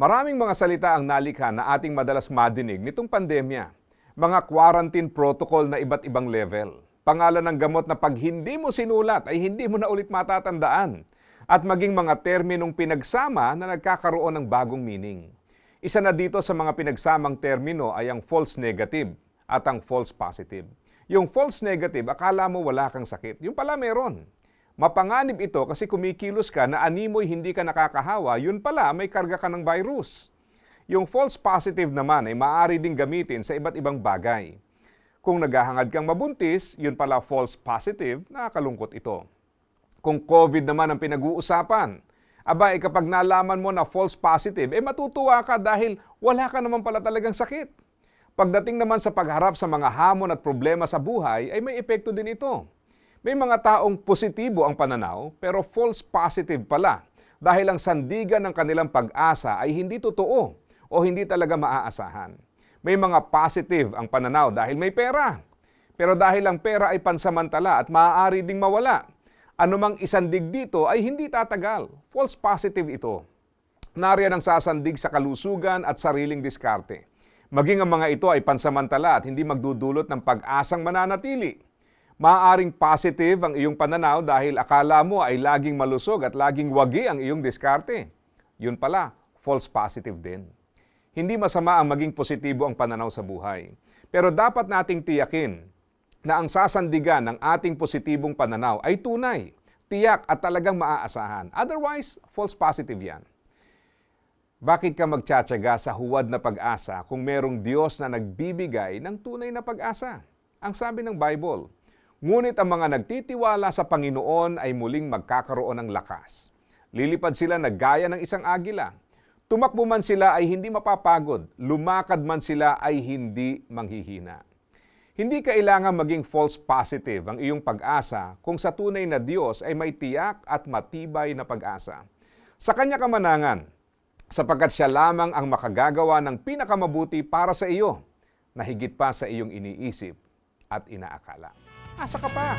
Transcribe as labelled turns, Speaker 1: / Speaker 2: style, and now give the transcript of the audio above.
Speaker 1: Maraming mga salita ang nalikha na ating madalas madinig nitong pandemya. Mga quarantine protocol na iba't ibang level. Pangalan ng gamot na pag hindi mo sinulat ay hindi mo na ulit matatandaan. At maging mga terminong pinagsama na nagkakaroon ng bagong meaning. Isa na dito sa mga pinagsamang termino ay ang false negative at ang false positive. Yung false negative, akala mo wala kang sakit. Yung pala meron. Mapanganib ito kasi kumikilos ka na animoy hindi ka nakakahawa, yun pala may karga ka ng virus. Yung false positive naman ay maaari ding gamitin sa iba't ibang bagay. Kung naghahangad kang mabuntis, yun pala false positive, nakakalungkot ito. Kung COVID naman ang pinag-uusapan, aba, eh, kapag nalaman mo na false positive, eh matutuwa ka dahil wala ka naman pala talagang sakit. Pagdating naman sa pagharap sa mga hamon at problema sa buhay, ay may epekto din ito. May mga taong positibo ang pananaw pero false positive pala dahil ang sandigan ng kanilang pag-asa ay hindi totoo o hindi talaga maaasahan. May mga positive ang pananaw dahil may pera. Pero dahil ang pera ay pansamantala at maaari ding mawala, anumang isandig dito ay hindi tatagal. False positive ito. Nariyan ang sasandig sa kalusugan at sariling diskarte. Maging ang mga ito ay pansamantala at hindi magdudulot ng pag-asang mananatili. Maaaring positive ang iyong pananaw dahil akala mo ay laging malusog at laging wagi ang iyong diskarte. Yun pala, false positive din. Hindi masama ang maging positibo ang pananaw sa buhay. Pero dapat nating tiyakin na ang sasandigan ng ating positibong pananaw ay tunay, tiyak at talagang maaasahan. Otherwise, false positive yan. Bakit ka magtsatsaga sa huwad na pag-asa kung merong Diyos na nagbibigay ng tunay na pag-asa? Ang sabi ng Bible, Ngunit ang mga nagtitiwala sa Panginoon ay muling magkakaroon ng lakas. Lilipad sila na gaya ng isang agila. Tumakbo man sila ay hindi mapapagod, lumakad man sila ay hindi manghihina. Hindi kailangan maging false positive ang iyong pag-asa kung sa tunay na Diyos ay may tiyak at matibay na pag-asa. Sa Kanya kamanangan, sapagkat siya lamang ang makagagawa ng pinakamabuti para sa iyo na higit pa sa iyong iniisip at inaakala. Asa ka pa?